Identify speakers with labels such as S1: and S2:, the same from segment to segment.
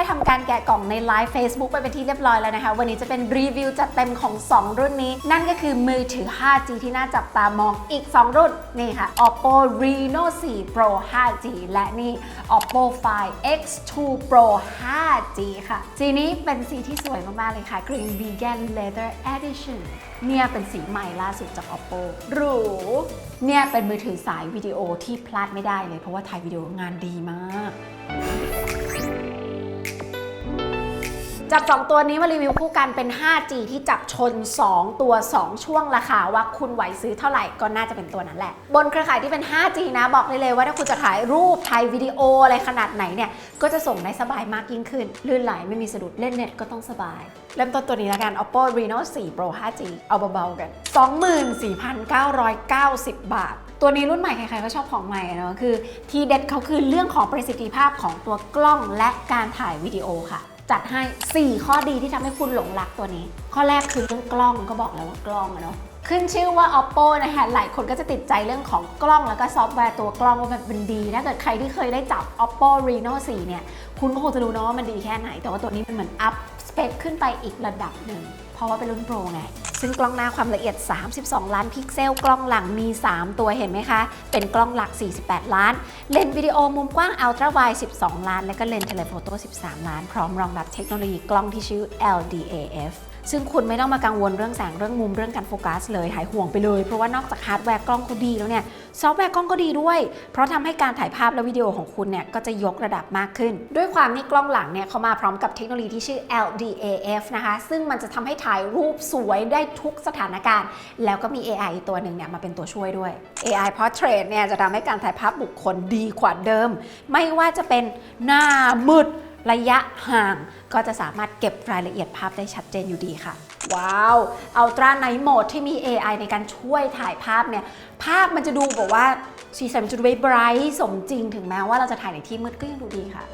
S1: ได้ทำการแกะกล่องในไลฟ์ Facebook ไปเป็นที่เรียบร้อยแล้วนะคะ วันนี้จะเป็นรีวิวจัดเต็มของ 2 รุ่นนี้ นั่นก็คือมือถือ 5G ที่น่าจับตามองอีก 2 รุ่น นี่ค่ะ Oppo Reno 4 Pro 5G และนี่ Oppo Find X2 Pro 5G ค่ะ สีนี้เป็นสีที่สวยมาก ๆ เลยค่ะ Green Vegan Leather Edition เนี่ยเป็นสีใหม่ล่าสุดจาก Oppo หรูเนี่ยเป็นมือถือสายวิดีโอที่พลาดไม่ได้เลย เพราะว่าถ่ายวิดีโองานดีมาก จับ 2 ตัวนี้มารีวิวคู่กันเป็น 5G ที่จับชน 2 ตัว 2 ช่วงราคาว่าคุณไหวซื้อเท่าไหร่ก็น่าจะเป็นตัวนั้นแหละ บนเครือข่ายที่เป็น 5G นะบอกได้เลยว่าถ้าคุณจะถ่ายรูปถ่ายวิดีโออะไรขนาดไหนเนี่ย ก็จะส่งได้สบายมากยิ่งขึ้น ลื่นไหลไม่มีสะดุดเล่นเน็ตก็ต้องสบาย เริ่มต้นตัวนี้แล้วกัน Oppo Reno 4 Pro 5G เอาเบาๆกัน 24,990 บาทตัวนี้รุ่นใหม่ใครๆก็ชอบของใหม่เนาะคือ ทีเด็ดเขาคือเรื่องของประสิทธิภาพของตัวกล้องและการถ่ายวิดีโอค่ะ จัดให้ 4 ข้อดีที่ทำให้คุณหลงรักตัวนี้ ข้อแรกคือเรื่องกล้องก็บอกแล้วว่ากล้องอะเนาะขึ้นชื่อว่า oppo นะคะหลายคนก็จะติดใจเรื่องของกล้องแล้วก็ซอฟต์แวร์ตัวกล้องว่ามันเป็นดี ถ้าเกิดใครที่เคยได้จับ oppo reno 4 เนี่ย คุณก็คงจะรู้เนาะว่ามันดีแค่ไหน แต่ว่าตัวนี้มันเหมือนอัพสเปคขึ้นไปอีกระดับหนึ่ง เพราะว่าเป็นรุ่นโปรไง ซึ่งกล้องหน้าความละเอียด 32 ล้านพิกเซล กล้องหลังมี 3 ตัวเห็นไหมคะ เป็นกล้องหลัก 48 ล้าน เลนส์วิดีโอมุมกว้างอัลตร้าไวด์12 ล้าน และก็เลนส์เทเลโฟโต้ 13 ล้าน พร้อมรองรับเทคโนโลยีกล้องที่ชื่อ LDAF ซึ่งคุณไม่ต้องมากังวลเรื่องแสงเรื่องมุมเรื่องการโฟกัสเลยหายห่วงไปเลย เพราะว่านอกจากฮาร์ดแวร์กล้องเขาดีแล้วเนี่ยซอฟต์แวร์กล้องก็ดีด้วย เพราะทำให้การถ่ายภาพและวิดีโอของคุณเนี่ยก็จะยกระดับมากขึ้น ด้วยความที่กล้องหลังเนี่ยเขามาพร้อมกับเทคโนโลยีที่ชื่อ LDAF นะคะ ซึ่งมันจะทำให้ถ่ายรูปสวยได้ทุกสถานการณ์ แล้วก็มี AI อีกตัวหนึ่งเนี่ยมาเป็นตัวช่วยด้วย AI Portrait เนี่ยจะทำให้การถ่ายภาพบุคคลดีกว่าเดิม ไม่ว่าจะเป็นหน้ามืดระยะห่างก็จะสามารถเก็บรายละเอียดภาพได้ชัดเจนอยู่ดีค่ะ ว้าวอัลตร้าไนท์โหมดที่มี AI ในการช่วยถ่ายภาพเนี่ย ภาพมันจะดูแบบว่าสีสันมันจะดูไบรท์สมจริง ถึงแม้ว่าเราจะถ่ายในที่มืดก็ยังดูดีค่ะ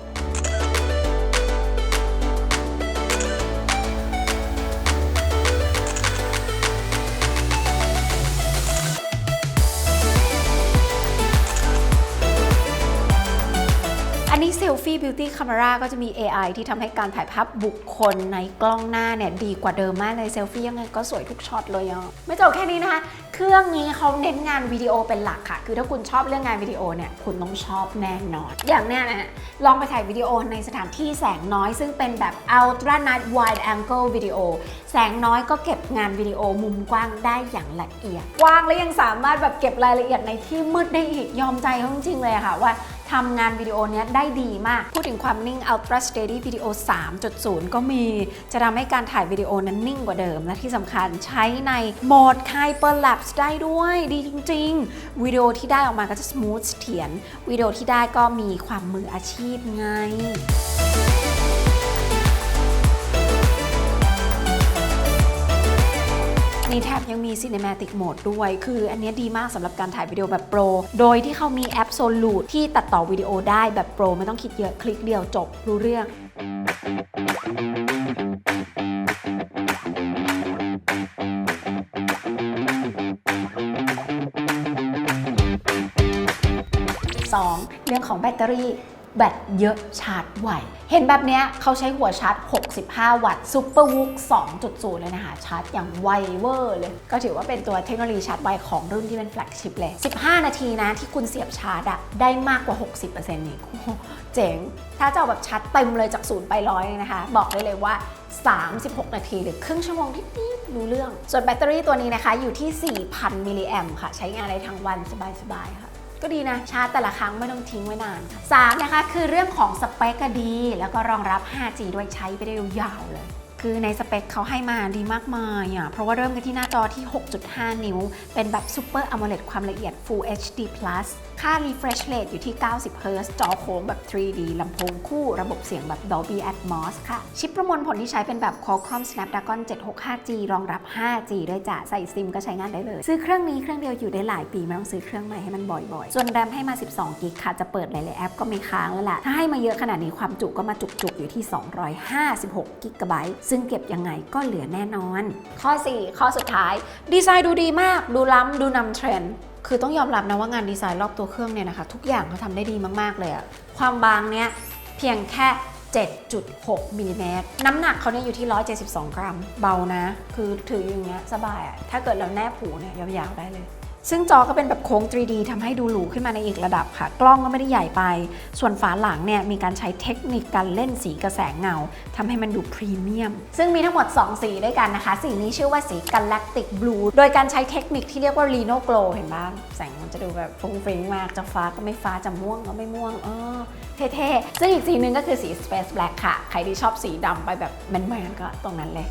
S1: Selfie Beauty Camera ก็จะมี AI ที่ทำให้การถ่ายภาพบุคคลในกล้องหน้าเนี่ยดีกว่าเดิมมากเลยเซลฟี่ยังไงก็สวยทุกช็อตเลยอะไม่จบแค่นี้นะคะ เครื่องนี้เขาเน้นงานวิดีโอเป็นหลักค่ะ คือถ้าคุณชอบเรื่องงานวิดีโอเนี่ยคุณต้องชอบแน่นอน อย่างเนี้ยนะลองไปถ่ายวิดีโอในสถานที่แสงน้อย ซึ่งเป็นแบบ Ultra Night Wide Angle Video แสงน้อยก็เก็บงานวิดีโอมุมกว้างได้อย่างละเอียดกว้างและยังสามารถแบบเก็บรายละเอียดในที่มืดได้อีกยอมใจเขาจริงๆเลยค่ะว่า ทำงานวิดีโอเนี้ยได้ดีมาก พูดถึงความนิ่ง Ultra Steady Video 3.0 ก็มี จะทำให้การถ่ายวิดีโอนั้นนิ่งกว่าเดิม และที่สำคัญใช้ในโหมด Hyperlapse ได้ด้วยดีจริง ๆ วิดีโอที่ได้ออกมาก็จะ smooth เสถียรวิดีโอที่ได้ก็มีความมืออาชีพไง นี้แทบยังมี Cinematic Mode ด้วย คืออันนี้ดีมากสำหรับการถ่ายวิดีโอแบบโปร โดยที่เขามีแอป Solute ที่ตัดต่อวิดีโอได้แบบโปร ไม่ต้องคิดเยอะคลิกเดียวจบรู้เรื่อง 2. เรื่องของแบตเตอรี่ แบตเยอะชาร์จไว เห็นแบบเนี้ยเขาใช้หัวชาร์จ 65 วัตต์ Super w o o 2.0 เลยนะคะ ชาร์จอย่างไวเวอร์เลย ก็ถือว่าเป็นตัวเทคโนโลยีชาร์จไวของรุ่นที่เป็นแฟลกชิพเลย 15 นาทีนะที่คุณเสียบชาร์จอะได้มากกว่า 60%นี่เจ๋ง ถ้าจะเอาแบบชาร์จเต็มเลยจากศูนย์ไปร้อยเลยนะคะ บอกได้เลยว่า 36 นาทีหรือครึ่งชั่วโมงที่นิดๆรู้เรื่อง ส่วนแบตเตอรี่ตัวนี้นะคะอยู่ที่ 4,000 มิลลิแอมค่ะ ใช้งานได้ทั้งวันสบายๆค่ะ ก็ดีนะชาร์จแต่ละครั้งไม่ต้องทิ้งไว้นานค่ะ3นะคะคือเรื่องของสเปคก็ดี แล้วก็รองรับ 5G ด้วยใช้ไปได้ยาวเลย คือในสเปคเขาให้มาดีมากมายอะเพราะว่าเริ่มกันที่หน้าจอที่ 6.5 นิ้ว เป็นแบบ Super AMOLED ความละเอียด Full HD Plus ค่า refresh rate อยู่ที่ 90 Hz จอโค้งแบบ 3D ลำโพงคู่ระบบเสียงแบบ Dolby Atmos ค่ะ ชิปประมวลผลที่ใช้เป็นแบบ Qualcomm Snapdragon 765G รองรับ 5G ด้วยจ้ะใส่ซิมก็ใช้งานได้เลย ซื้อเครื่องนี้เครื่องเดียวอยู่ได้หลายปี ไม่ต้องซื้อเครื่องใหม่ให้มันบ่อยๆ ส่วนแรมให้มา 12 กิกค่ะ จะเปิดหลายๆแอปก็ไม่ค้างแล้วล่ะ ถ้าให้มาเยอะขนาดนี้ความจุก็มาจุกๆ อยู่ที่ 256กิกะไบต์ซึ่งเก็บยังไงก็เหลือแน่นอน ข้อ 4 ข้อสุดท้าย ดีไซน์ดูดีมาก ดูล้ำดูนำเทรนด์ คือต้องยอมรับนะว่างานดีไซน์รอบตัวเครื่องเนี่ยนะคะ ทุกอย่างเขาทำได้ดีมาก ๆ เลยอะความบางเนี้ยเพียงแค่ 7.6มิลลิเมตรน้ำหนักเขาเนี่ยอยู่ที่ 172 กรัม เบานะ คือถืออย่างเงี้ยสบายอะถ้าเกิดเราแนบผูเนี่ยยาวๆได้เลย ซึ่งจอก็เป็นแบบโค้ง 3D ทำให้ดูหรูขึ้นมาในอีกระดับค่ะ กล้องก็ไม่ได้ใหญ่ไป ส่วนฝาหลังเนี่ยมีการใช้เทคนิคการเล่นสีกระแสงเงาทำให้มันดูพรีเมียม ซึ่งมีทั้งหมด 2 สีด้วยกันนะคะ สีนี้ชื่อว่าสี Galactic Blue โดยการใช้เทคนิคที่เรียกว่า Reno Glow เห็นบ้างแสงมันจะดูแบบฟุ้งฟริ้งมากจะฟ้าก็ไม่ฟ้าจะม่วงก็ไม่ม่วงเออเท่ๆ ซึ่งอีกสีหนึ่งก็คือสี Space Black ค่ะ ใครที่ชอบสีดำไปแบบแมนๆก็ตรงนั้นเลย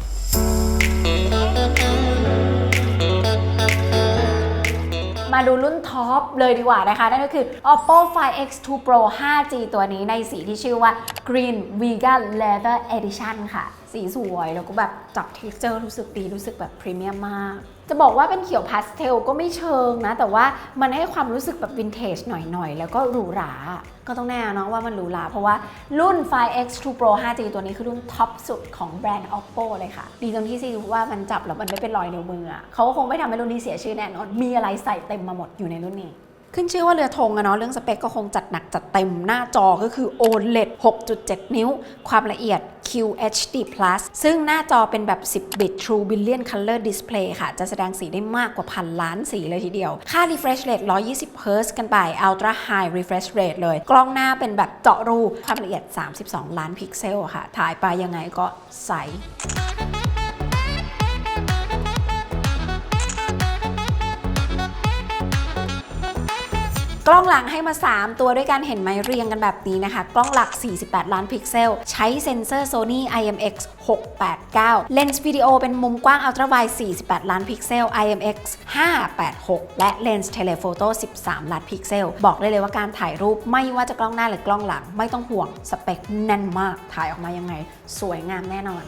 S1: มาดูรุ่นท็อปเลยดีกว่านะคะ นั่นก็คือ Oppo Find X2 Pro 5G ตัวนี้ในสีที่ชื่อว่า Green Vegan Leather Edition ค่ะสีสวยแล้วก็แบบจับ texture รู้สึกดีรู้สึกแบบพรีเมียมมาก จะบอกว่าเป็นเขียวพาสเทลก็ไม่เชิงนะ แต่ว่ามันให้ความรู้สึกแบบวินเทจหน่อยๆ แล้วก็หรูหรา ก็ต้องแน่เนาะว่ามันหรูหรา เพราะว่ารุ่น Find X2 Pro 5G ตัวนี้คือรุ่นท็อปสุดของแบรนด์ Oppo เลยค่ะ ดีตรงที่ซีรู้ว่ามันจับแล้วมันไม่เป็นรอยนิ้วมืออะเขาก็คงไม่ทำให้รุ่นนี้เสียชื่อแน่นอนมีอะไรใส่เต็มมาหมดอยู่ในรุ่นนี้ ขึ้นชื่อว่าเรือธงอะเนาะเรื่องสเปคก็คงจัดหนักจัดเต็มหน้าจอก็คือ OLED 6.7 นิ้ว ความละเอียด QHD+ ซึ่งหน้าจอเป็นแบบ 10 bit True Billion Color Display ค่ะ จะแสดงสีได้มากกว่าพันล้านสีเลยทีเดียว ค่า refresh rate 120 Hz กันไป Ultra High Refresh Rate เลย กล้องหน้าเป็นแบบเจาะรู ความละเอียด 32 ล้านพิกเซลค่ะ ถ่ายไปยังไงก็ใส กล้องหลังให้มา 3 ตัวด้วยกันเห็นไหมเรียงกันแบบนี้นะคะ กล้องหลัก 48 ล้านพิกเซล ใช้เซ็นเซอร์ Sony IMX 689 เลนส์วิดีโอเป็นมุมกว้างอัลตร้าไวด์48 ล้านพิกเซล IMX 586 และเลนส์เทเลโฟโต้ 13 ล้านพิกเซล บอกได้เลยว่าการถ่ายรูปไม่ว่าจะกล้องหน้าหรือกล้องหลัง ไม่ต้องห่วงสเปคแน่นมาก ถ่ายออกมายังไง สวยงามแน่นอน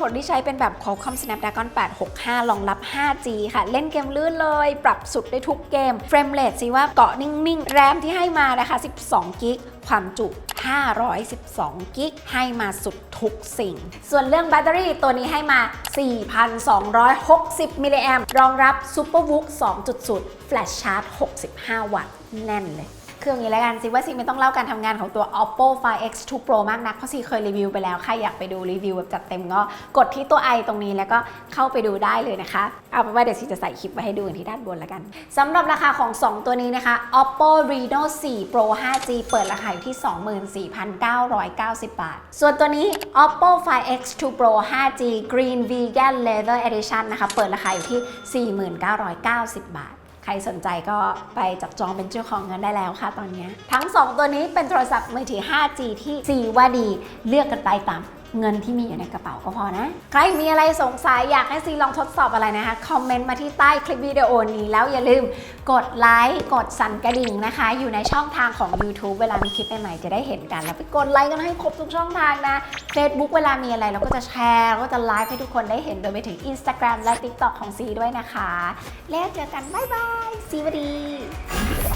S1: ผลที่ใช้เป็นแบบ Qualcomm Snapdragon 865รองรับ 5G ค่ะ เล่นเกมลื่นเลย ปรับสุดได้ทุกเกม เฟรมเรทสิว่าเกาะนิ่งๆ แรมที่ให้มานะคะ 12 กิก ความจุ512 กิก ให้มาสุดทุกสิ่ง ส่วนเรื่องแบตเตอรี่ตัวนี้ให้มา 4,260 มิลลิแอมรองรับ SuperVOOC 2.0 Flash Charge 65 วัตต์ แน่นเลย คืออย่างนี้แล้วกันซิว่าซีไม่ต้องเล่าการทำงานของตัว Oppo Find X2 Pro มากนัก เพราะซีเคยรีวิวไปแล้วใครอยากไปดูรีวิวแบบจัดเต็มก็กดที่ตัว i ตรงนี้แล้วก็เข้าไปดูได้เลยนะคะ เอาเป็นว่าเดี๋ยวซีจะใส่คลิปไว้ให้ดูกันที่ด้านบนแล้วกันสำหรับราคาของ 2 ตัวนี้นะคะ Oppo Reno 4 Pro 5G เปิดราคาอยู่ที่ 24,990 บาท ส่วนตัวนี้ Oppo Find X2 Pro 5G Green Vegan Leather Edition นะคะ เปิดราคาอยู่ที่ 4990 บาท รสนใจก็ไปจับจองเป็นเจ้าของเงินได้แล้วค่ะตอนนี้ ทั้ง 2 ตัวนี้เป็นโทรศัพท์มือถือ 5G ที่ซีว่าดีเลือกกันไปตาม เงินที่มีอยู่ในกระเป๋าก็พอนะ ใครมีอะไรสงสัยอยากให้ซีลองทดสอบอะไรนะคะ คอมเมนต์มาที่ใต้คลิปวิดีโอนี้ แล้วอย่าลืมกดไลค์กดสั่นกระดิ่งนะคะ อยู่ในช่องทางของ YouTube เวลามีคลิปใหม่ๆจะได้เห็นกัน แล้วไปกดไลค์กันให้ครบทุกช่องทางนะ Facebook เวลามีอะไรเราก็จะแชร์เราก็จะไลฟ์ให้ทุกคนได้เห็นโดยไปถึง Instagram และ TikTok ของซีด้วยนะคะ แล้วเจอกันบ๊ายบายซีวัสดี